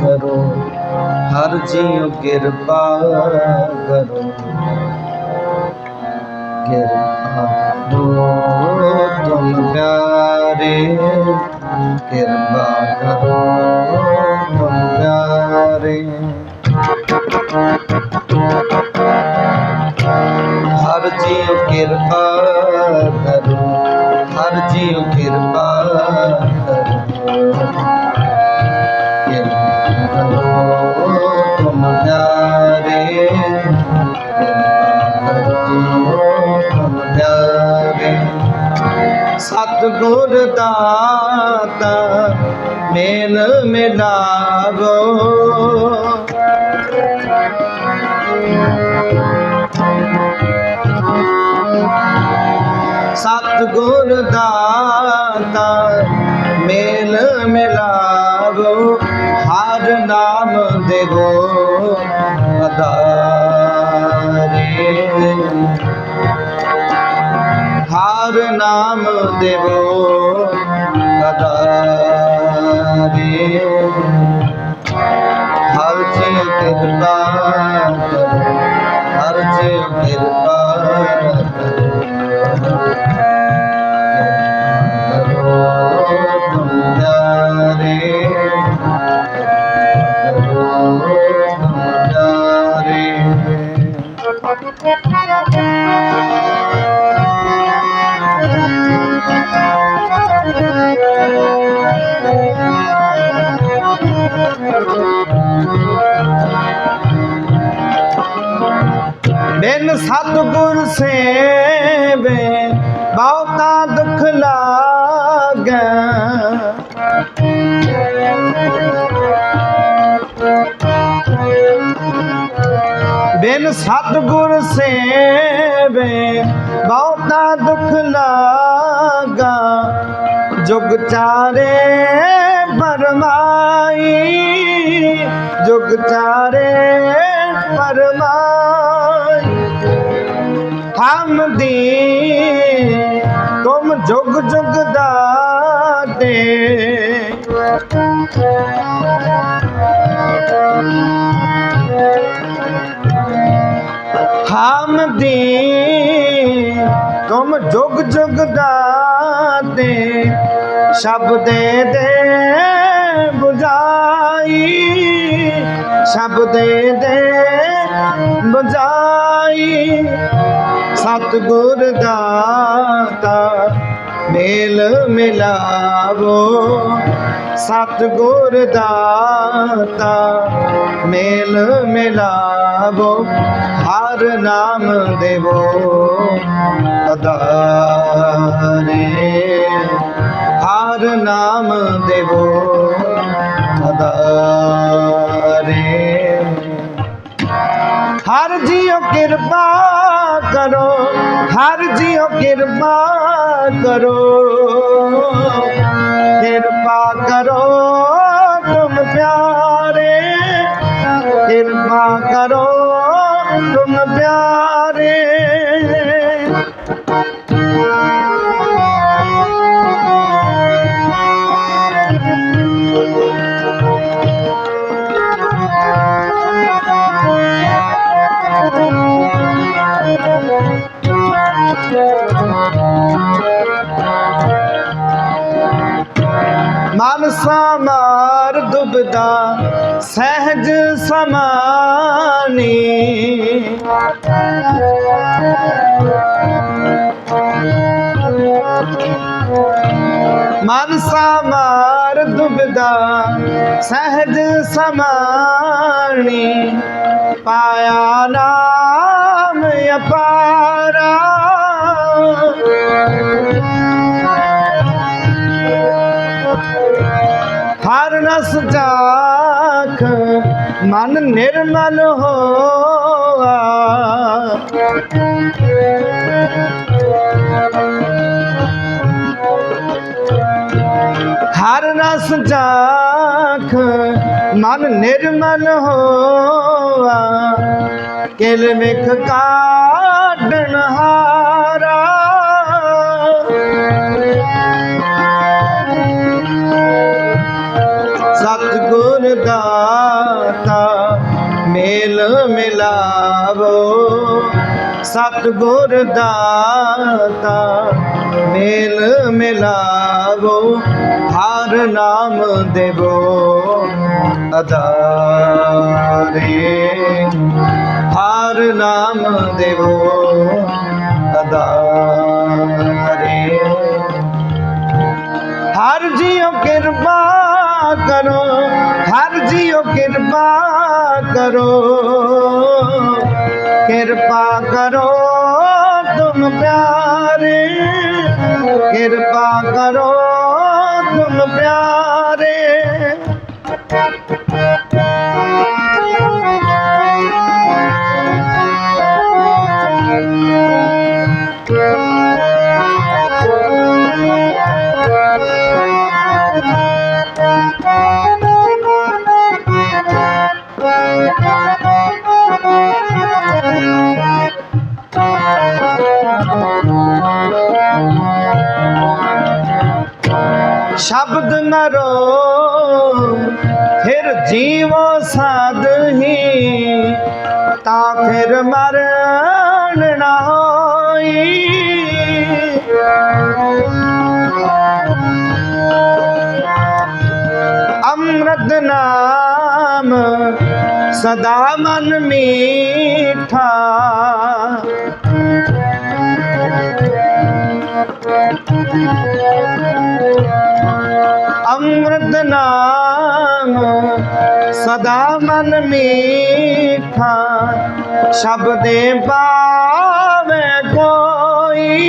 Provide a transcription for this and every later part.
ਕਰੋ। ਹਰ ਜੀਉ ਕਿਰਪਾ ਕਰੋ। ਕਿਰਪਾ ਕਰੋ ਤੁਮ ਪਿਆਰੇ, ਕਿਰਪਾ ਕਰੋ ਤੁਮ ਪਿਆਰੇ। ਹਰ ਜੀਉ ਕਿਰਪਾ ਕਰੋ, ਹਰ ਜੀਉ ਸਤਿਗੁਰ ਦਾਤਾ ਮੇਲ ਮਿਲਾਵੋ। ਸਤਿਗੁਰ ਦਾਤਾ ਮੇਲ ਮਿਲਾਵੋ ਹਰ ਨਾਮ ਦੇਵੋ। ਅਦਾਰੇ ਹਰ ਨਾਮ ਦੇਵੋ ਅਦਾਰੇ ਹਰ ਜੀ ਕਿਰਪਾ ਕਰੋ ਹਰ ਜੀ ਕਿਰਪਾ ਕਰੋ ਸਤਿਗੁਰ ਸੇਵੇ, ਬਹੁਤਾ ਦੁੱਖ ਲਾਗੈ। ਬਿਨ ਸਤਿਗੁਰ ਸੇਵੇ, ਬਹੁਤਾ ਦੁੱਖ ਲਾਗਾ। ਜੁਗ ਚਾਰੇ ਪਰਮਾਈ, ਜੁਗ ਚਾਰੇ ਪਰਮਾਈ। ਹਮ ਦੀ। ਤੁਮ ਜੁਗ ਜੁਗ ਦਾਤੇ। ਹਮ ਤੁਮ ਜੁਗ ਜੁਗ ਦਾਤੇ। ਸ਼ਬਦੇ ਦੇ 부ਜਾਈ ਸ਼ਬਦੇ ਦੇ 부ਜਾਈ ਸਤਿਗੁਰ ਦਾਤਾ ਮੇਲ ਮਿਲਾਵੋ। ਸਤਿਗੁਰ ਦਾਤਾ ਮੇਲ ਮਿਲਾਵੋ, ਹਰ ਨਾਮ ਦੇਵੋ। ਅਦਾਰੇ ਹਰ ਨਾਮ ਦੇਵੋ। ਅਦਾਰੇ ਹਰ ਜੀਓ ਕਿਰਪਾ ਕਰੋ। ਕਿਰਪਾ ਕਰੋ ਤੁਮ ਪਿਆਰੇ। ਕਿਰਪਾ ਕਰੋ ਤੁਮ ਪਿਆਰੇ। ਸਮਾਰ ਦੁਬਦਾ ਸਹਿਜ ਸਮਾਨੀ। ਮਨ ਸਮਾਰ ਦੁਬਦਾ ਸਹਿਜ ਸਮਾਨੀ। ਪਾਇਆ ਨਾਮ ਅਪਾਰਾ ਰਸ ਜਾਖ ਮਨ ਨਿਰਮਲ ਹੋਆ। ਹਰ ਰਸ ਜਾਖ ਮਨ ਨਿਰਮਲ ਹੋਆ। ਕਿਲ ਮਿਖ ਕਾਢਣ ਹਾਰਾ ਸਤਿਗੁਰ ਦਾਤਾ ਮੇਲ ਮਿਲਾਵੋ। ਸਤਿਗੁਰ ਦਾਤਾ, ਮੇਲ ਮਿਲਾਵੋ, ਹਰ ਨਾਮ ਦੇਵੋ। ਅਦਾਰੇ ਹਰ ਨਾਮ ਦੇਵੋ। ਅਦਾਰੇ ਹਰ ਜੀਓ ਕਿਰਪਾ ਕਰੋ ਹਰ ਜੀਓ ਕਿਰਪਾ ਕਰੋ। ਕਿਰਪਾ ਕਰੋ ਤੁਮ ਪਿਆਰੇ ਕਿਰਪਾ ਕਰੋ ਤੁਮ ਪਿਆਰੇ। ਸ਼ਬਦ ਨਰੋ ਫਿਰ ਜੀਵੋ ਸਾਧ ਹੀ, ਤਾਂ ਫਿਰ ਮਰਨ ਨਾ ਹੋਈ। ਅੰਮ੍ਰਿਤ ਨਾਮ ਸਦਾ ਮਨ ਮੀਠਾ। ਅੰਮ੍ਰਿਤ ਨਾਮ ਸਦਾ ਮਨ ਮੀਠਾ ਸ਼ਬਦੇ ਪਾਵੇ ਕੋਈ।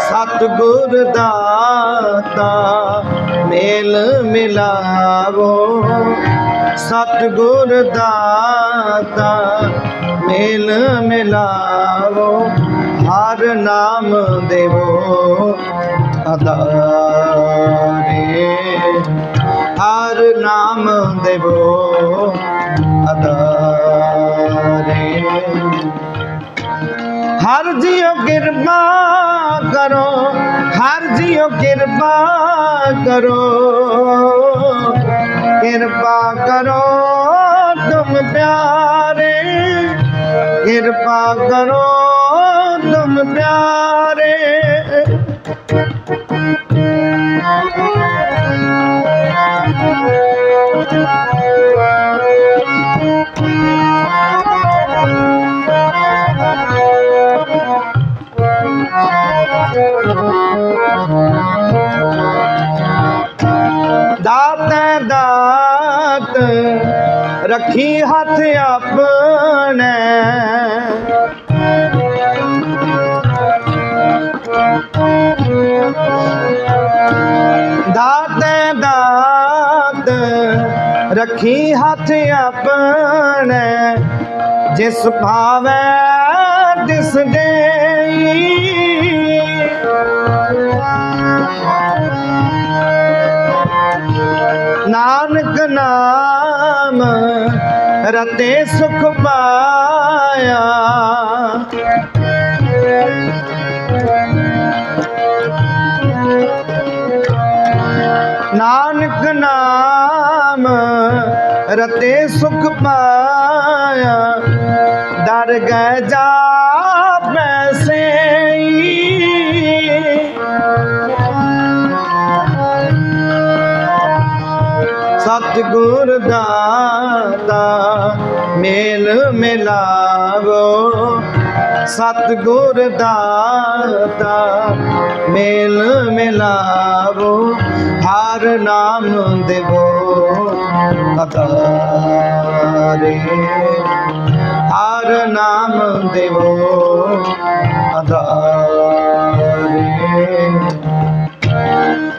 ਸਤਿਗੁਰ ਦਾਤਾ ਮੇਲ ਮਿਲਾਵੋ ਸਤਿਗੁਰ ਦਾਤਾ ਮੇਲ ਮਿਲਾਵੋ, ਹਰ ਨਾਮ ਦੇਵੋ ਅਦਾਰੇ ਹਰ ਨਾਮ ਦੇਵੋ ਅਦਾਰੇ ਹਰ ਜੀਓ ਕਿਰਪਾ ਕਰੋ, ਹਰ ਜੀਓ ਕਿਰਪਾ ਕਰੋ। ਕਿਰਪਾ ਕਰੋ ਤੁਮ ਪਿਆਰੇ। ਕਿਰਪਾ ਕਰੋ ਤੁਮ ਪਿਆਰੇ ਦਾਤੈ ਦਾਤ ਰੱਖੀ ਰੱਖੀ ਹੱਥ ਆਪਣੇ ਜਿਸ ਭਾਵੈ ਦਿਸਦੇ ਨਾਨਕ ਨਾਮ ਰਤੇ ਸੁਖ ਪਾਇਆ। ਨਾਨਕ ਨਾਮ ਰਤੇ ਸੁਖ ਪਾਇਆ। ਡਰ ਗਏ ਜਾ ਪੈਸੇ। ਸਤਿਗੁਰ ਦਾਤਾ, ਮੇਲ ਮਿਲਾਵੋ। ਸਤਿਗੁਰ ਦਾਤਾ, ਮੇਲ ਮਿਲਾਵੋ। ਹਰ ਨਾਮ ਦੇਵੋ। ਅਤਾਰੇ ਹਰ ਨਾਮ ਦੇਵੋ ਅਤਾਰੇ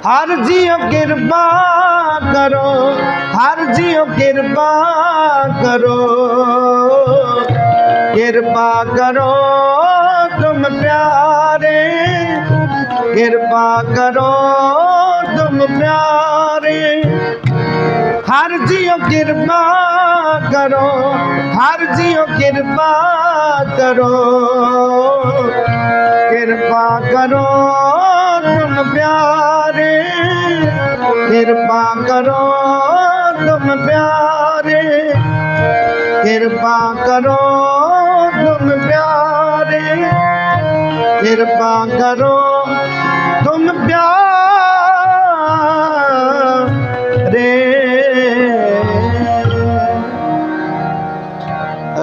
ਹਰ ਜੀਓ ਕਿਰਪਾ ਕਰੋ, ਹਰ ਜੀਓ ਕਿਰਪਾ ਕਰੋ। ਕਿਰਪਾ ਕਰੋ ਤੁਮ ਪਿਆਰੇ, ਕਿਰਪਾ ਕਰੋ ਤੁਮ ਪਿਆਰੇ। ਕਿਰਪਾ ਕਰੋ, ਹਰ ਜੀਓ ਕਿਰਪਾ ਕਰੋ। ਕਿਰਪਾ ਕਰੋ ਤੁਮ ਪਿਆਰੇ, ਕਿਰਪਾ ਕਰੋ ਤੁਮ ਪਿਆਰੇ। ਕਿਰਪਾ ਕਰੋ ਤੁਮ ਪਿਆਰੇ, ਕਿਰਪਾ ਕਰੋ ਤੁਮ ਪਿਆਰੇ।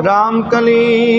ਰਾਮ ਕਲੀ